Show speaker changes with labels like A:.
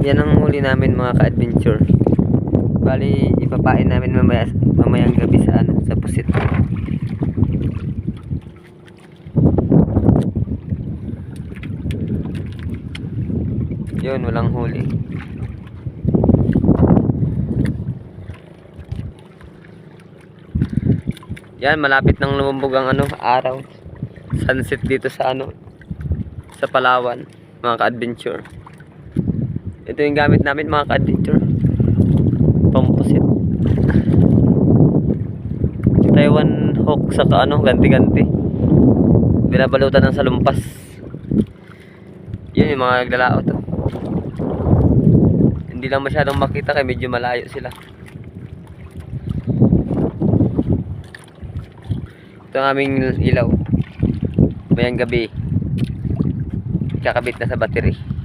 A: Yan ang huli namin mga ka-adventure. Bali, ipapain namin mamaya, mamayang gabi sa ano, sa pusit. Yun, walang huli. Yan, malapit nang lumubog ang ano, araw. Sunset dito sa ano, sa Palawan, mga ka-adventure. Ito yung gamit namin mga ka-adventure. Pampusit. Taiwan Hawk sa ano, ganti-ganti. Binabalutan ng salumpas. Yun yung mga naglalaot. Oh. Hindi lang masyadong makita kaya medyo malayo sila. Ito ang aming ilaw. Mayang gabi. Kakabit na sa battery.